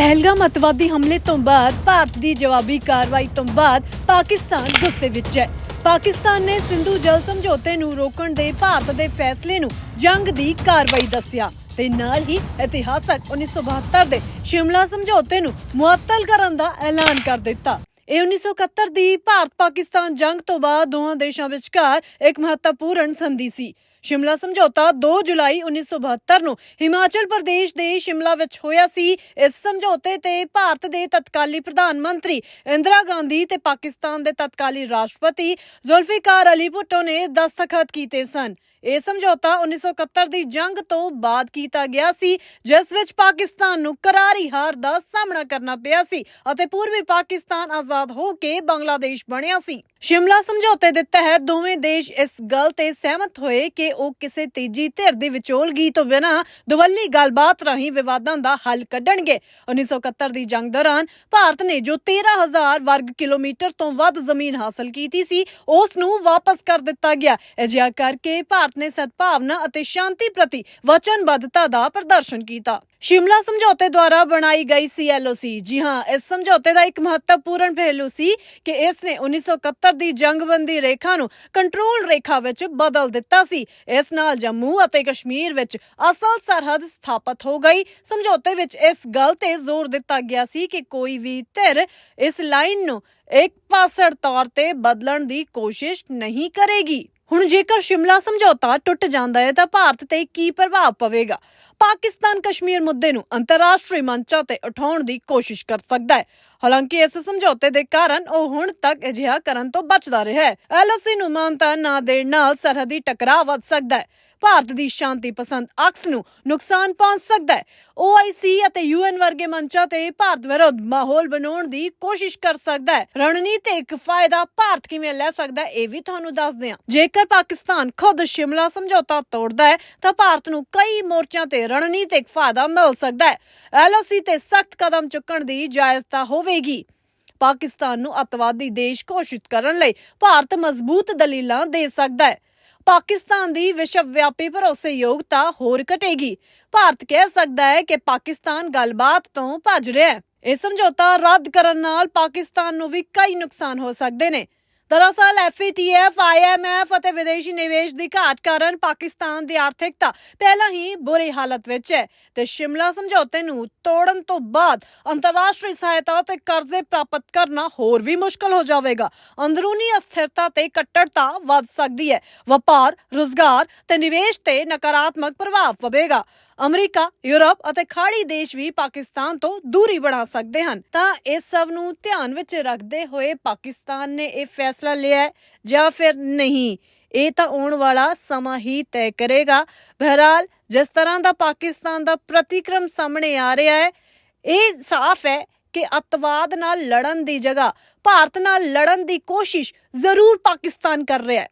ਪਹਿਲਗਾਮ ਅਤਵਾਦੀ ਹਮਲੇ ਤੋਂ ਬਾਅਦ ਭਾਰਤ ਦੀ ਜਵਾਬੀ ਕਾਰਵਾਈ ਤੋਂ ਬਾਅਦ ਪਾਕਿਸਤਾਨ ਗੁੱਸੇ ਵਿੱਚ ਹੈ। ਪਾਕਿਸਤਾਨ ਨੇ ਸਿੰਧੂ ਜਲ ਸਮਝੌਤੇ ਨੂੰ ਰੋਕਣ ਦੇ ਭਾਰਤ ਦੇ ਫੈਸਲੇ ਨੂੰ ਜੰਗ ਦੀ ਕਾਰਵਾਈ ਦੱਸਿਆ ਤੇ ਨਾਲ ਹੀ ਇਤਿਹਾਸਕ 1972 ਦੇ ਸ਼ਿਮਲਾ ਸਮਝੌਤੇ ਨੂੰ ਮੁਅੱਤਲ ਕਰਨ ਦਾ ਐਲਾਨ ਕਰ ਦਿੱਤਾ। ਇਹ 1971 ਦੀ ਭਾਰਤ ਪਾਕਿਸਤਾਨ ਜੰਗ ਤੋਂ ਬਾਅਦ ਦੋਹਾਂ ਦੇਸ਼ਾਂ ਵਿਚਕਾਰ ਇੱਕ ਮਹੱਤਵਪੂਰਨ ਸੰਧੀ ਸੀ। ਸ਼ਿਮਲਾ ਸਮਝੌਤਾ 2 ਜੁਲਾਈ 1972 ਨੂੰ ਹਿਮਾਚਲ ਪ੍ਰਦੇਸ਼ ਦੇ ਸ਼ਿਮਲਾ ਵਿੱਚ ਹੋਇਆ ਸੀ। ਇਸ ਸਮਝੌਤੇ ਤੇ ਭਾਰਤ ਦੇ ਤਤਕਾਲੀ ਪ੍ਰਧਾਨ ਮੰਤਰੀ ਇੰਦਰਾ ਗਾਂਧੀ ਤੇ ਪਾਕਿਸਤਾਨ ਦੇ ਤਤਕਾਲੀ ਰਾਸ਼ਟਰਪਤੀ ਜ਼ੁਲਫਿਕਾਰ ਅਲੀ ਭੁੱਟੋ ਨੇ ਦਸਤਖਤ ਕੀਤੇ ਸਨ। ਇਹ ਸਮਝੌਤਾ 1971 ਦੀ ਜੰਗ ਤੋਂ ਬਾਅਦ ਕੀਤਾ ਗਿਆ ਸੀ, ਜਿਸ ਵਿੱਚ ਪਾਕਿਸਤਾਨ ਨੂੰ ਕਰਾਰੀ ਹਾਰ ਦਾ ਸਾਹਮਣਾ ਕਰਨਾ ਪਿਆ ਸੀ ਅਤੇ ਪੂਰਬੀ ਪਾਕਿਸਤਾਨ ਆਜ਼ਾਦ ਹੋ ਕੇ ਬੰਗਲਾਦੇਸ਼ ਬਣਿਆ ਸੀ। ਸ਼ਿਮਲਾ ਸਮਝੌਤੇ ਦੇ ਤਹਿਤ ਦੋਵੇਂ ਦੇਸ਼ ਇਸ ਗੱਲ ਤੇ ਸਹਿਮਤ ਹੋਏ ਕਿ ਉਹ ਕਿਸੇ ਤੀਜੀ ਧਿਰ ਦੀ ਵਿਚੋਲਗੀ ਤੋਂ ਬਿਨਾਂ ਦੁਵੱਲੀ ਗੱਲਬਾਤ ਰਾਹੀਂ ਵਿਵਾਦਾਂ ਦਾ ਹੱਲ ਕੱਢਣਗੇ। 1971 ਦੀ ਜੰਗ ਦੌਰਾਨ ਭਾਰਤ ਨੇ ਜੋ 13000 ਵਰਗ ਕਿਲੋਮੀਟਰ ਤੋਂ ਵੱਧ ਜ਼ਮੀਨ ਹਾਸਲ ਕੀਤੀ ਸੀ, ਉਸ ਨੂੰ ਵਾਪਸ ਕਰ ਦਿੱਤਾ ਗਿਆ। ਅਜਿਹਾ ਕਰਕੇ ਭਾਰਤ ਨੇ ਸਦਭਾਵਨਾ ਅਤੇ ਸ਼ਾਂਤੀ ਪ੍ਰਤੀ ਵਚਨਬੱਧਤਾ ਦਾ ਪ੍ਰਦਰਸ਼ਨ ਕੀਤਾ। ਸ਼ਿਮਲਾ ਸਮਝੌਤੇ ਦੁਆਰਾ ਬਣਾਈ ਗਈ ਸੀਐਲਓਸੀ ਜੀ ਹਾਂ, ਇਸ ਸਮਝੌਤੇ ਦਾ ਇੱਕ ਮਹੱਤਵਪੂਰਨ ਪਹਿਲੂ ਸੀ ਕਿ ਇਸ ਨੇ 1971 ਦੀ ਜੰਗਬੰਦੀ ਰੇਖਾ ਨੂੰ ਕੰਟਰੋਲ ਰੇਖਾ ਵਿੱਚ ਬਦਲ ਦਿੱਤਾ ਸੀ। ਇਸ ਨਾਲ ਜੰਮੂ ਅਤੇ ਕਸ਼ਮੀਰ ਵਿੱਚ ਅਸਲ ਸਰਹੱਦ ਸਥਾਪਿਤ ਹੋ ਗਈ। ਸਮਝੌਤੇ ਵਿੱਚ ਇਸ ਗੱਲ ਤੇ ਜ਼ੋਰ ਦਿੱਤਾ ਗਿਆ ਸੀ ਕਿ ਕੋਈ ਵੀ ਧਿਰ ਇਸ ਲਾਈਨ ਨੂੰ ਇੱਕ ਪਾਸੜ ਤੌਰ ਤੇ ਬਦਲਣ ਦੀ ਕੋਸ਼ਿਸ਼ ਨਹੀਂ ਕਰੇਗੀ। ਹੁਣ ਜੇਕਰ ਸ਼ਿਮਲਾ ਸਮਝੌਤਾ ਟੁੱਟ ਜਾਂਦਾ ਹੈ ਤਾਂ ਭਾਰਤ ਤੇ ਕੀ ਪ੍ਰਭਾਵ ਪਵੇਗਾ? ਪਾਕਿਸਤਾਨ ਕਸ਼ਮੀਰ ਮੁੱਦੇ ਨੂੰ ਅੰਤਰਰਾਸ਼ਟਰੀ ਮੰਚਾਂ ਤੇ ਉਠਾਉਣ ਦੀ ਕੋਸ਼ਿਸ਼ ਕਰ ਸਕਦਾ ਹੈ। ਹਾਲਾਂਕਿ ਇਸ ਸਮਝੌਤੇ ਦੇ ਕਾਰਨ ਉਹ ਹੁਣ ਤੱਕ ਅਜਿਹਾ ਕਰਨ ਤੋਂ ਬਚਦਾ ਰਿਹਾ ਹੈ। ਐਲਓਸੀ ਨੂੰ ਮਾਨਤਾ ਨਾ ਦੇਣ ਨਾਲ ਸਰਹੱਦੀ ਟਕਰਾਅ ਵੱਧ ਸਕਦਾ ਹੈ। ਭਾਰਤ ਦੀ ਸ਼ਾਂਤੀ ਪਸੰਦ ਅਕਸ ਨੂੰ ਨੁਕਸਾਨ ਪਹੁੰਚ ਸਕਦਾ ਹੈ। OIC ਅਤੇ UN ਵਰਗੇ ਮੰਚਾਂ ਤੇ ਭਾਰਤ ਵਿਰੁੱਧ ਮਾਹੌਲ ਬਣਾਉਣ ਦੀ ਕੋਸ਼ਿਸ਼ ਕਰ ਸਕਦਾ ਹੈ। ਰਣਨੀਤਿਕ ਫਾਇਦਾ ਭਾਰਤ ਕਿਵੇਂ ਲੈ ਸਕਦਾ ਹੈ, ਇਹ ਵੀ ਤੁਹਾਨੂੰ ਦੱਸਦੇ ਹਾਂ। ਜੇਕਰ ਪਾਕਿਸਤਾਨ ਖੁਦ ਸ਼ਿਮਲਾ ਸਮਝੌਤਾ ਤੋੜਦਾ ਹੈ, ਤਾਂ ਭਾਰਤ ਨੂੰ ਕਈ ਮੋਰਚਿਆਂ ਤੇ ਰਣਨੀਤਿਕ ਫਾਇਦਾ ਮਿਲ ਸਕਦਾ ਹੈ। LOC ਤੇ ਸਖਤ ਕਦਮ ਚੁੱਕਣ ਦੀ ਇਜਾਜ਼ਤ ਹੋਵੇਗੀ ਪਾਕਿਸਤਾਨ ਨੂੰ ਅਤਵਾਦੀ ਦੇਸ਼ ਘੋਸ਼ਿਤ ਕਰਨ ਲਈ ਭਾਰਤ ਮਜ਼ਬੂਤ ਦਲੀਲਾਂ ਦੇ ਸਕਦਾ ਹੈ। ਪਾਕਿਸਤਾਨ ਦੀ ਵਿਸ਼ਵ ਵਿਆਪੀ ਭਰੋਸੇਯੋਗਤਾ ਹੋਰ ਘਟੇਗੀ। ਭਾਰਤ ਕਹਿ ਸਕਦਾ ਹੈ ਕਿ ਪਾਕਿਸਤਾਨ ਗੱਲਬਾਤ ਤੋਂ ਭੱਜ ਰਿਹਾ ਹੈ। ਇਹ ਸਮਝੌਤਾ ਰੱਦ ਕਰਨ ਨਾਲ ਪਾਕਿਸਤਾਨ ਨੂੰ ਵੀ ਕਈ ਨੁਕਸਾਨ ਹੋ ਸਕਦੇ ਨੇ। ਦਰਅਸਲ FATF, IMF ਅਤੇ ਵਿਦੇਸ਼ੀ ਨਿਵੇਸ਼ ਦੀ ਘਾਟ ਕਾਰਨ ਪਾਕਿਸਤਾਨ ਦੀ ਆਰਥਿਕਤਾ ਪਹਿਲਾਂ ਹੀ ਬੁਰੀ ਹਾਲਤ ਵਿੱਚ ਹੈ ਤੇ ਸ਼ਿਮਲਾ ਸਮਝੌਤੇ ਨੂੰ ਤੋੜਨ ਤੋਂ ਬਾਅਦ ਅੰਤਰਰਾਸ਼ਟਰੀ ਸਹਾਇਤਾ ਤੇ ਕਰਜ਼ੇ ਪ੍ਰਾਪਤ ਕਰਨਾ ਹੋਰ ਵੀ ਮੁਸ਼ਕਲ ਹੋ ਜਾਵੇਗਾ। ਅੰਦਰੂਨੀ ਅਸਥਿਰਤਾ ਤੇ ਕੱਟੜਤਾ ਵੱਧ ਸਕਦੀ ਹੈ। ਵਪਾਰ ਰੁਜ਼ਗਾਰ ਤੇ ਨਿਵੇਸ਼ ਤੇ ਨਕਾਰਾਤਮਕ ਪ੍ਰਭਾਵ ਪਵੇਗਾ। ਅਮਰੀਕਾ, ਯੂਰਪ ਅਤੇ ਖਾੜੀ ਦੇਸ਼ ਵੀ ਪਾਕਿਸਤਾਨ ਤੋਂ ਦੂਰੀ ਬਣਾ ਸਕਦੇ ਹਨ। ਤਾਂ ਇਸ ਸਭ ਨੂੰ ਧਿਆਨ ਵਿੱਚ ਰੱਖਦੇ ਹੋਏ ਪਾਕਿਸਤਾਨ ਨੇ ਇਹ ਫੈਸਲਾ ਲਿਆ ਹੈ ਜਾਂ ਫਿਰ ਨਹੀਂ? ਇਹ ਤਾਂ ਆਉਣ ਵਾਲਾ ਸਮਾਂ ਹੀ ਤੈਅ ਕਰੇਗਾ। ਬਹਰਾਲ, ਜਿਸ ਤਰ੍ਹਾਂ ਦਾ ਪਾਕਿਸਤਾਨ ਦਾ ਪ੍ਰਤੀਕਰਮ ਸਾਹਮਣੇ ਆ ਰਿਹਾ ਹੈ, ਇਹ ਸਾਫ਼ ਹੈ ਕਿ ਅਤਵਾਦ ਨਾਲ ਲੜਨ ਦੀ ਜਗ੍ਹਾ, ਭਾਰਤ ਨਾਲ ਲੜਨ ਦੀ ਕੋਸ਼ਿਸ਼ ਜ਼ਰੂਰ ਪਾਕਿਸਤਾਨ ਕਰ ਰਿਹਾ ਹੈ।